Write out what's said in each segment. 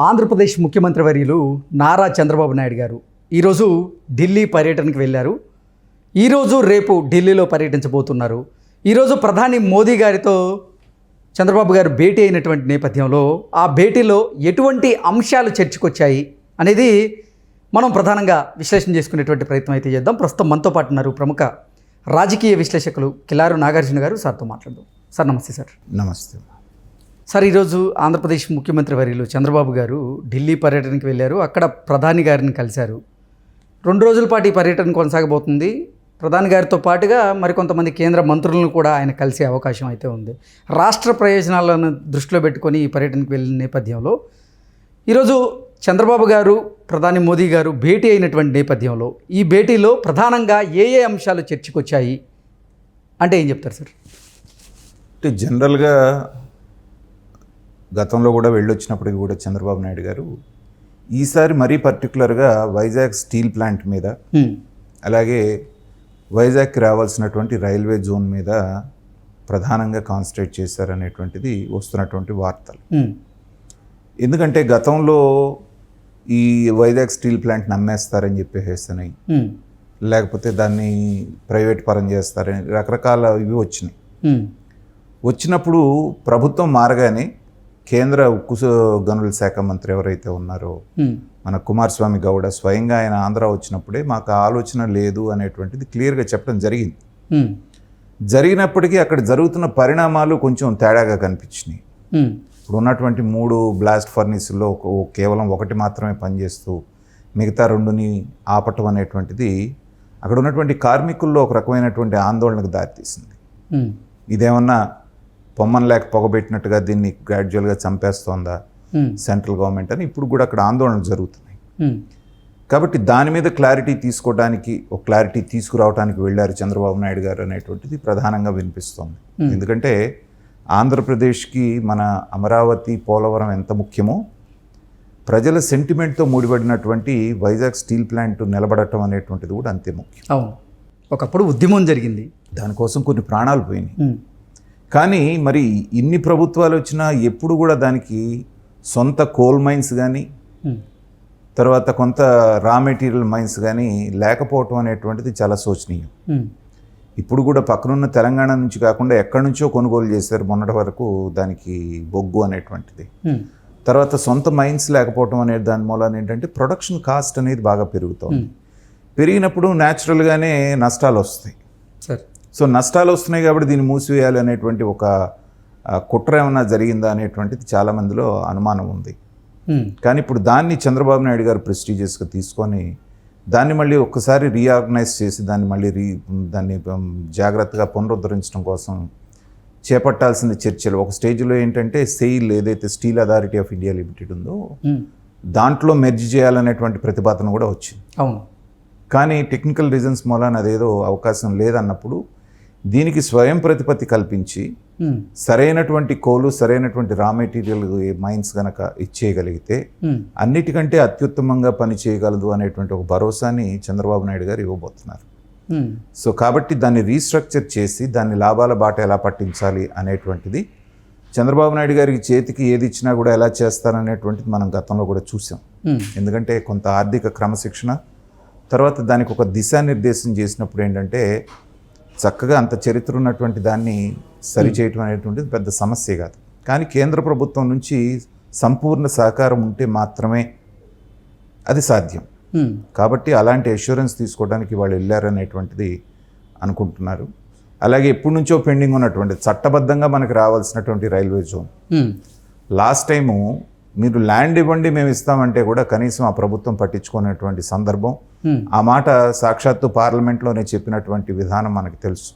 ఆంధ్రప్రదేశ్ ముఖ్యమంత్రి వర్యులు నారా చంద్రబాబు నాయుడు గారు ఈరోజు ఢిల్లీ పర్యటనకు వెళ్ళారు. ఈరోజు రేపు ఢిల్లీలో పర్యటించబోతున్నారు. ఈరోజు ప్రధాని మోదీ గారితో చంద్రబాబు గారు భేటీ అయినటువంటి నేపథ్యంలో ఆ భేటీలో ఎటువంటి అంశాలు చర్చకొచ్చాయి అనేది మనం ప్రధానంగా విశ్లేషణ చేసుకునేటువంటి ప్రయత్నం అయితే చేద్దాం. ప్రస్తుతం మనతో పాటు ఉన్నారు ప్రముఖ రాజకీయ విశ్లేషకులు కిలారు నాగార్జున గారు. సార్తో మాట్లాడదాం. సార్ నమస్తే సార్. నమస్తే. సార్ ఈరోజు ఆంధ్రప్రదేశ్ ముఖ్యమంత్రి వర్యులు చంద్రబాబు గారు ఢిల్లీ పర్యటనకి వెళ్ళారు. అక్కడ ప్రధాని గారిని కలిశారు. రెండు రోజుల పాటు ఈ పర్యటన కొనసాగబోతుంది. ప్రధాని గారితో పాటుగా మరికొంతమంది కేంద్ర మంత్రులను కూడా ఆయన కలిసే అవకాశం అయితే ఉంది. రాష్ట్ర ప్రయోజనాలను దృష్టిలో పెట్టుకొని ఈ పర్యటనకు వెళ్ళిన నేపథ్యంలో ఈరోజు చంద్రబాబు గారు ప్రధాని మోదీ గారు భేటీ అయినటువంటి నేపథ్యంలో ఈ భేటీలో ప్రధానంగా ఏ ఏ అంశాలు చర్చకొచ్చాయి? అంటే ఏం చెప్తారు సార్? అంటే జనరల్గా గతంలో కూడా వెళ్ళొచ్చినప్పటికి కూడా చంద్రబాబు నాయుడు గారు ఈసారి మరీ పర్టికులర్గా వైజాగ్ స్టీల్ ప్లాంట్ మీద. అలాగే వైజాగ్కి రావాల్సినటువంటి రైల్వే జోన్ మీద ప్రధానంగా కాన్సన్ట్రేట్ చేశారనేటువంటిది వస్తున్నటువంటి వార్తలు. ఎందుకంటే గతంలో ఈ వైజాగ్ స్టీల్ ప్లాంట్ నమ్మేస్తారని చెప్పేసేసని హ్మ్. లేకపోతే దాన్ని ప్రైవేట్ పరం చేస్తారని రకరకాల ఇవి వచ్చినాయి. వచ్చినప్పుడు ప్రభుత్వం మారగానే కేంద్ర ఉక్కు గనుల శాఖ మంత్రి ఎవరైతే ఉన్నారో. మన కుమారస్వామి గౌడ స్వయంగా ఆయన ఆంధ్ర వచ్చినప్పుడే మాకు ఆలోచన లేదు అనేటువంటిది క్లియర్గా చెప్పడం జరిగింది. జరిగినప్పటికీ అక్కడ జరుగుతున్న పరిణామాలు కొంచెం తేడాగా కనిపించినాయి. ఇప్పుడు ఉన్నటువంటి మూడు బ్లాస్ట్ ఫర్నిస్లో ఒక- కేవలం ఒకటి మాత్రమే పనిచేస్తూ మిగతా రెండుని ఆపటం అనేటువంటిది అక్కడ ఉన్నటువంటి కార్మికుల్లో ఒక రకమైనటువంటి ఆందోళనకు దారితీసింది. ఇదేమన్నా పొమ్మన్ లేక పొగబెట్టినట్టుగా దీన్ని గ్రాడ్యువల్గా చంపేస్తోందా. సెంట్రల్ గవర్నమెంట్ అని ఇప్పుడు కూడా అక్కడ ఆందోళనలు జరుగుతున్నాయి. హ్మ్. కాబట్టి దాని మీద క్లారిటీ తీసుకోవడానికి ఒక క్లారిటీ తీసుకురావడానికి వెళ్ళారు చంద్రబాబు నాయుడు గారు అనేటువంటిది ప్రధానంగా వినిపిస్తోంది. ఎందుకంటే ఆంధ్రప్రదేశ్కి మన అమరావతి పోలవరం ఎంత ముఖ్యమో ప్రజల సెంటిమెంట్తో ముడిపడినటువంటి వైజాగ్ స్టీల్ ప్లాంట్ నిలబడటం అనేటువంటిది కూడా అంతే ముఖ్యం. అవును. ఒకప్పుడు ఉద్యమం జరిగింది. దానికోసం కొన్ని ప్రాణాలు పోయినాయి. కానీ మరి ఇన్ని ప్రభుత్వాలు వచ్చినా ఎప్పుడు కూడా దానికి సొంత కోల్ మైన్స్ కానీ. తర్వాత కొంత రా మెటీరియల్ మైన్స్ కానీ లేకపోవటం అనేటువంటిది చాలా శోచనీయం హ్మ్. ఇప్పుడు కూడా పక్కనున్న తెలంగాణ నుంచి కాకుండా ఎక్కడి నుంచో కొనుగోలు చేశారు మొన్నటి వరకు దానికి బొగ్గు అనేటువంటిది హ్మ్. తర్వాత సొంత మైన్స్ లేకపోవటం అనే దాని మూలాన ఏంటంటే ప్రొడక్షన్ కాస్ట్ అనేది బాగా పెరుగుతుంది పెరిగినప్పుడు న్యాచురల్గానే నష్టాలు వస్తాయి సార్ సో నష్టాలు వస్తున్నాయి కాబట్టి దీన్ని మూసివేయాలి అనేటువంటి ఒక కుట్ర ఏమైనా జరిగిందా అనేటువంటిది చాలా మందిలో అనుమానం ఉంది. కానీ ఇప్పుడు దాన్ని చంద్రబాబు నాయుడు గారు ప్రెస్టీజియస్గా తీసుకొని దాన్ని మళ్ళీ ఒక్కసారి రీఆర్గనైజ్ చేసి దాన్ని మళ్ళీ రీ దాన్ని జాగ్రత్తగా పునరుద్ధరించడం కోసం చేపట్టాల్సిన చర్చలు ఒక స్టేజ్లో ఏంటంటే సెయిల్ ఏదైతే steel authority of India limited ఉందో. దాంట్లో మెర్జ్ చేయాలనేటువంటి ప్రతిపాదన కూడా వచ్చింది అవును కానీ టెక్నికల్ రీజన్స్ మూలాన అదేదో అవకాశం లేదన్నప్పుడు దీనికి స్వయం ప్రతిపత్తి కల్పించి. సరైనటువంటి కోలు సరైనటువంటి రా మెటీరియల్ మైన్స్ కనుక ఇచ్చేయగలిగితే. అన్నిటికంటే అత్యుత్తమంగా పని చేయగలదు అనేటువంటి ఒక భరోసాని చంద్రబాబు నాయుడు గారు ఇవ్వబోతున్నారు. సో కాబట్టి దాన్ని రీస్ట్రక్చర్ చేసి దాన్ని లాభాల బాట ఎలా పట్టించాలి అనేటువంటిది చంద్రబాబు నాయుడు గారికి చేతికి ఏది ఇచ్చినా కూడా ఎలా చేస్తారనేటువంటిది మనం గతంలో కూడా చూసాం. ఎందుకంటే కొంత ఆర్థిక క్రమశిక్షణ తర్వాత దానికి ఒక దిశానిర్దేశం చేసినప్పుడు ఏంటంటే చక్కగా అంత చరిత్ర ఉన్నటువంటి దాన్ని సరిచేయటం అనేటువంటిది పెద్ద సమస్య కాదు. కానీ కేంద్ర ప్రభుత్వం నుంచి సంపూర్ణ సహకారం ఉంటే మాత్రమే అది సాధ్యం. కాబట్టి అలాంటి అష్యూరెన్స్ తీసుకోవడానికి వాళ్ళు వెళ్ళారనేటువంటిది అనుకుంటున్నారు. అలాగే ఎప్పటి నుంచో పెండింగ్ ఉన్నటువంటి చట్టబద్ధంగా మనకి రావాల్సినటువంటి రైల్వే జోన్. లాస్ట్ టైము మీరు ల్యాండ్ ఇవ్వండి మేము ఇస్తామంటే కూడా కనీసం ఆ ప్రభుత్వం పట్టించుకునేటువంటి సందర్భం. ఆ మాట సాక్షాత్తు పార్లమెంట్లోనే చెప్పినటువంటి విధానం మనకు తెలుసు.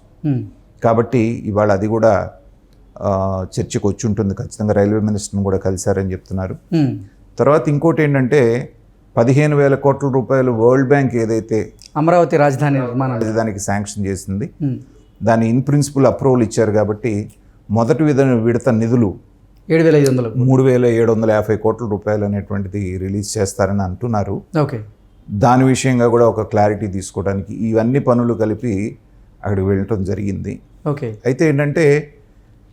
కాబట్టి ఇవాళ అది కూడా చర్చకు వచ్చి ఉంటుంది ఖచ్చితంగా రైల్వే మినిస్టర్ని కూడా కలిశారని చెప్తున్నారు. తర్వాత ఇంకోటి ఏంటంటే పదిహేను వేల కోట్ల రూపాయలు వరల్డ్ బ్యాంక్ ఏదైతే అమరావతి రాజధాని నిర్మాణం దానికి శాంక్షన్ చేసింది. దాని ఇన్ ప్రిన్సిపల్ అప్రూవల్ ఇచ్చారు కాబట్టి మొదటి విధ విడత నిధులు ఏడు వేల ఐదు వందలు మూడు వేల ఏడు వందల యాభై కోట్ల రూపాయలు అనేటువంటిది రిలీజ్ చేస్తారని అంటున్నారు. ఓకే. దాని విషయంగా కూడా ఒక క్లారిటీ తీసుకోవడానికి ఇవన్నీ పనులు కలిపి అక్కడికి వెళ్ళటం జరిగింది. ఓకే. అయితే ఏంటంటే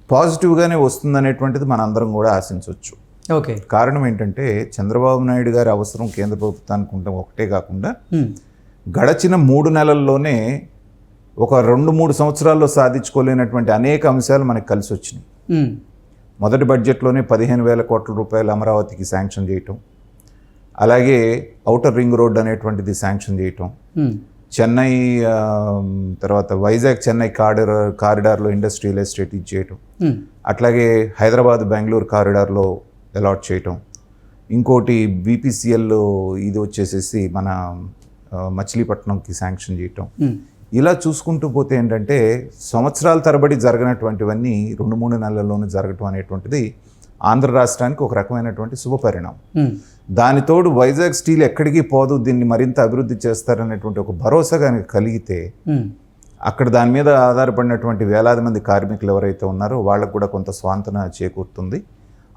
పాజిటివ్గానే వస్తుందనేటువంటిది మనందరం కూడా ఆశించవచ్చు. ఓకే. కారణం ఏంటంటే చంద్రబాబు నాయుడు గారి అవసరం కేంద్ర ప్రభుత్వానికి ఉండడం ఒకటే కాకుండా గడచిన మూడు నెలల్లోనే ఒక రెండు మూడు సంవత్సరాల్లో సాధించుకోలేనటువంటి అనేక అంశాలు మనకు కలిసి వచ్చినాయి మొదటి బడ్జెట్లోనే పదిహేను వేల కోట్ల రూపాయలు అమరావతికి శాంక్షన్ చేయటం అలాగే ఔటర్ రింగ్ రోడ్ అనేటువంటిది శాంక్షన్ చేయటం. చెన్నై తర్వాత వైజాగ్ చెన్నై కారిడార్ కారిడార్లో ఇండస్ట్రియల్ ఎస్టేట్ ఇచ్చేయటం అట్లాగే హైదరాబాద్ బెంగళూరు కారిడార్లో అలాట్ చేయటం. ఇంకోటి బీపీసీఎల్లో ఇది వచ్చేసేసి మన మచిలీపట్నంకి శాంక్షన్ చేయటం. ఇలా చూసుకుంటూ పోతే ఏంటంటే సంవత్సరాల తరబడి జరగనటువంటివన్నీ రెండు మూడు నెలల్లోనూ జరగటం అనేటువంటిది ఆంధ్ర రాష్ట్రానికి ఒక రకమైనటువంటి శుభపరిణామం దానితోడు వైజాగ్ స్టీల్ ఎక్కడికి పోదు దీన్ని మరింత అభివృద్ధి చేస్తారనేటువంటి ఒక భరోసా కనుక కలిగితే అక్కడ దాని మీద ఆధారపడినటువంటి వేలాది మంది కార్మికులు ఎవరైతే ఉన్నారో వాళ్ళకు కూడా కొంత స్వాంతన చేకూరుతుంది.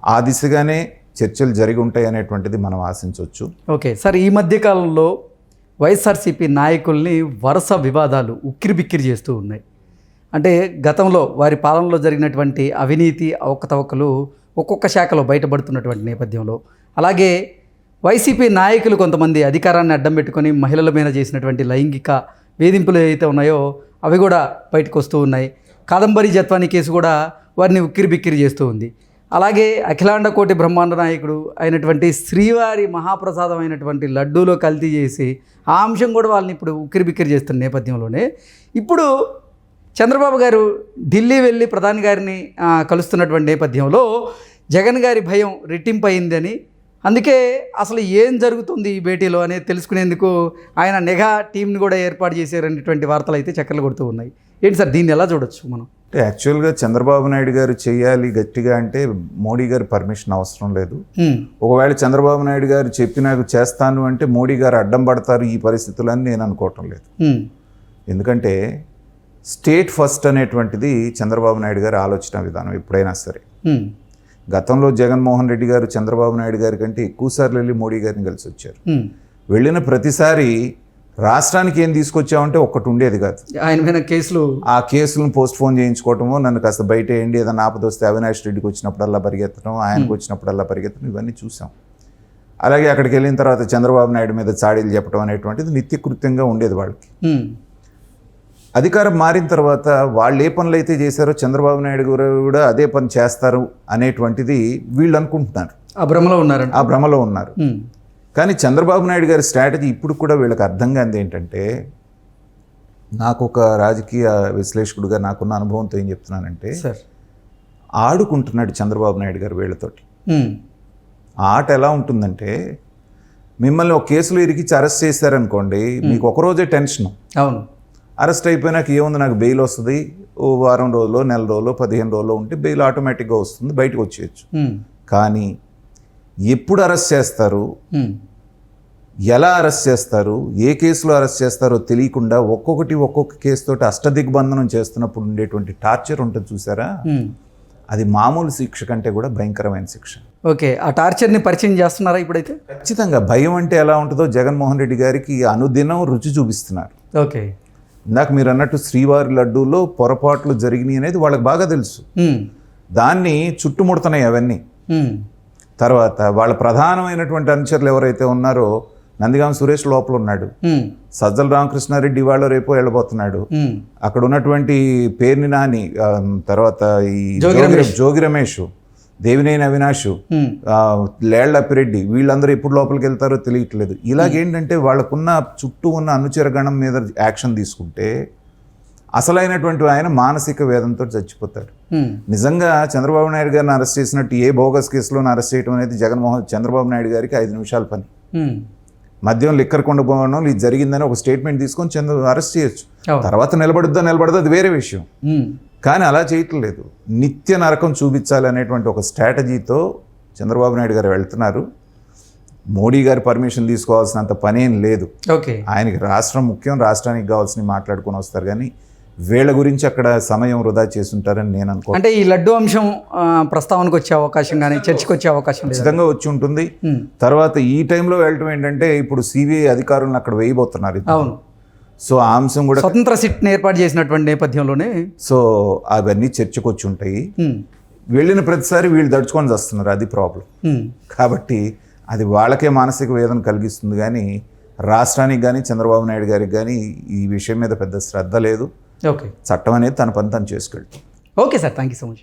ఆ దిశగానే చర్చలు జరిగి ఉంటాయి అనేటువంటిది మనం ఆశించవచ్చు. ఓకే. సార్ ఈ మధ్య కాలంలో వైఎస్ఆర్సీపీ నాయకుల్ని వరుస వివాదాలు ఉక్కిరిబిక్కిరి చేస్తూ ఉన్నాయి. అంటే గతంలో వారి పాలనలో జరిగినటువంటి అవినీతి అవకతవకలు ఒక్కొక్క శాఖలో బయటపడుతున్నటువంటి నేపథ్యంలో. అలాగే వైసీపీ నాయకులు కొంతమంది అధికారాన్ని అడ్డం పెట్టుకొని మహిళల మీద చేసినటువంటి లైంగిక వేధింపులు ఏవైతే ఉన్నాయో అవి కూడా బయటకు వస్తూ ఉన్నాయి. కాదంబరి జత్వాని కేసు కూడా వారిని ఉక్కిరి బిక్కిరి చేస్తూ ఉంది. అలాగే అఖిలాండ కోటి బ్రహ్మాండ నాయకుడు అయినటువంటి శ్రీవారి మహాప్రసాదం అయినటువంటి లడ్డూలో కల్తీ చేసి ఆ అంశం కూడా వాళ్ళని ఇప్పుడు ఉక్కిరి బిక్కిరి చేస్తున్న నేపథ్యంలోనే. ఇప్పుడు చంద్రబాబు గారు ఢిల్లీ వెళ్ళి ప్రధాని గారిని కలుస్తున్నటువంటి నేపథ్యంలో జగన్ గారి భయం రెట్టింపు అయిందని అందుకే అసలు ఏం జరుగుతుంది ఈ భేటీలో అనేది తెలుసుకునేందుకు ఆయన నిఘా టీంని కూడా ఏర్పాటు చేశారనేటువంటి వార్తలు అయితే చక్కర్లు కొడుతూ ఉన్నాయి. ఏంటి సార్ దీన్ని ఎలా చూడొచ్చు మనం? అంటే యాక్చువల్గా చంద్రబాబు నాయుడు గారు చేయాలి గట్టిగా అంటే మోడీ గారి పర్మిషన్ అవసరం లేదు. ఒకవేళ చంద్రబాబు నాయుడు గారు చెప్పినాక చేస్తాను అంటే మోడీ గారు అడ్డం పడతారు ఈ పరిస్థితులని నేను అనుకోవటం లేదు. ఎందుకంటే స్టేట్ ఫస్ట్ అనేటువంటిది చంద్రబాబు నాయుడు గారి ఆలోచన విధానం ఎప్పుడైనా సరే. గతంలో జగన్మోహన్ రెడ్డి గారు చంద్రబాబు నాయుడు గారి కంటే ఎక్కువసార్లు వెళ్ళి మోడీ గారిని కలిసి వచ్చారు. వెళ్ళిన ప్రతిసారి రాష్ట్రానికి ఏం తీసుకొచ్చామంటే ఒక్కటి ఉండేది కాదు. ఆయన మీద కేసులు ఆ కేసులను పోస్ట్ పోన్ చేయించుకోవటము నన్ను కాస్త బయట ఏంటి ఏదైనా ఆపదొస్తే అవినాష్ రెడ్డికి వచ్చినప్పుడల్లా పరిగెత్తడం ఆయనకు వచ్చినప్పుడల్లా పరిగెత్తడం ఇవన్నీ చూసాం. అలాగే అక్కడికి వెళ్ళిన తర్వాత చంద్రబాబు నాయుడు మీద చాడీలు చెప్పడం అనేటువంటిది నిత్యకృత్యంగా ఉండేది వాళ్ళకి. హ్మ్, అధికారం మారిన తర్వాత వాళ్ళు ఏ పనులు అయితే చేశారో చంద్రబాబు నాయుడు గారు కూడా అదే పని చేస్తారు అనేటువంటిది వీళ్ళు అనుకుంటున్నారు. ఆ భ్రమలో ఉన్నారంట. ఆ భ్రమలో ఉన్నారు. హ్మ్, కానీ చంద్రబాబు నాయుడు గారి స్ట్రాటజీ ఇప్పుడు కూడా వీళ్ళకి అర్థం కానిది ఏంటంటే నాకు ఒక రాజకీయ విశ్లేషకుడిగా నాకున్న అనుభవంతో ఏం చెప్తున్నానంటే సార్. ఆడుకుంటున్నాడు చంద్రబాబు నాయుడు గారు వీళ్ళతోటి. ఆట ఎలా ఉంటుందంటే మిమ్మల్ని ఒక కేసులో ఇరికిచ్చి అరెస్ట్ చేశారనుకోండి మీకు ఒక రోజే టెన్షన్. అవును. అరెస్ట్ అయిపోయినాక ఏముంది? నాకు బెయిల్ వస్తుంది. ఓ వారం రోజులు నెల రోజులు పదిహేను రోజులు ఉంటే బెయిల్ ఆటోమేటిక్గా వస్తుంది బయటకు వచ్చేయచ్చు. కానీ ఎప్పుడు అరెస్ట్ చేస్తారు? ఎలా అరెస్ట్ చేస్తారు? ఏ కేసులో అరెస్ట్ చేస్తారో తెలియకుండా ఒక్కొక్కటి ఒక్కొక్క కేసుతోటి అష్టదిగ్బంధనం చేస్తున్నప్పుడు ఉండేటువంటి టార్చర్ ఉంటుంది చూసారా. అది మామూలు శిక్ష కంటే కూడా భయంకరమైన శిక్ష. ఓకే ఆ టార్చర్ని పరిచయం చేస్తున్నారా ఇప్పుడైతే? ఖచ్చితంగా. భయం అంటే ఎలా ఉంటుందో జగన్మోహన్ రెడ్డి గారికి అనుదినం రుచి చూపిస్తున్నారు. ఓకే. ఇందాక మీరు అన్నట్టు శ్రీవారి లడ్డూలో పొరపాట్లు జరిగినాయి అనేది వాళ్ళకి బాగా తెలుసు. దాన్ని చుట్టుముడుతున్నాయి అవన్నీ. తర్వాత వాళ్ళ ప్రధానమైనటువంటి అనుచరులు ఎవరైతే ఉన్నారో నందిగాం సురేష్ లోపల ఉన్నాడు. సజ్జల రామకృష్ణారెడ్డి ఇవాళ రేపు వెళ్ళబోతున్నాడు. అక్కడ ఉన్నటువంటి పేర్ని నాని తర్వాత ఈ జోగి రమేష్. దేవినేని అవినాష్ లేళ్ళ అప్పిరెడ్డి వీళ్ళందరూ ఎప్పుడు లోపలికి వెళ్తారో తెలియట్లేదు. ఇలాగేంటంటే వాళ్ళకున్న చుట్టూ ఉన్న అనుచర గణం మీద యాక్షన్ తీసుకుంటే అసలైనటువంటి ఆయన మానసిక వేదంతో చచ్చిపోతాడు. నిజంగా చంద్రబాబు నాయుడు గారిని అరెస్ట్ చేసినట్టు ఏ బోగస్ కేసులోని అరెస్ట్ చేయడం అనేది జగన్మోహన్ చంద్రబాబు నాయుడు గారికి ఐదు నిమిషాల పని. మద్యం లిక్కర్ కొండపోవడం ఇది జరిగిందని ఒక స్టేట్మెంట్ తీసుకొని చంద్ర అరెస్ట్ చేయొచ్చు. తర్వాత నిలబడుద్దా నిలబడదో అది వేరే విషయం. కానీ అలా చేయట్లేదు. నిత్య నరకం చూపించాలి అనేటువంటి ఒక స్ట్రాటజీతో చంద్రబాబు నాయుడు గారు వెళ్తున్నారు. మోడీ గారి పర్మిషన్ తీసుకోవాల్సినంత పనేం లేదు. ఓకే. ఆయనకి రాష్ట్రం ముఖ్యం రాష్ట్రానికి కావాల్సినవి మాట్లాడుకొని వస్తారు. కానీ వీళ్ళ గురించి అక్కడ సమయం వృధా చేస్తుంటారని నేను అనుకో అంటే ఈ లడ్డు అంశం ప్రస్తావనకు వచ్చే అవకాశం కానీ చర్చకు వచ్చే అవకాశం ఖచ్చితంగా వచ్చి ఉంటుంది. తర్వాత ఈ టైంలో వెళ్ళటం ఏంటంటే ఇప్పుడు సిబిఐ అధికారులను అక్కడ వేయబోతున్నారు అవును. సో ఆ అంశం కూడా స్వతంత్ర సిట్ని ఏర్పాటు చేసినటువంటి నేపథ్యంలోనే సో అవన్నీ చర్చకు వచ్చి ఉంటాయి. వెళ్ళిన ప్రతిసారి వీళ్ళు దడుచుకొని వస్తున్నారు అది ప్రాబ్లం. కాబట్టి అది వాళ్ళకే మానసిక వేదన కలిగిస్తుంది కానీ రాష్ట్రానికి కానీ చంద్రబాబు నాయుడు గారికి కానీ ఈ విషయం మీద పెద్ద శ్రద్ధ లేదు. ఓకే చట్టం అనేది తన పని తను చేసుకెళ్తుంది. Okay sir thank you so much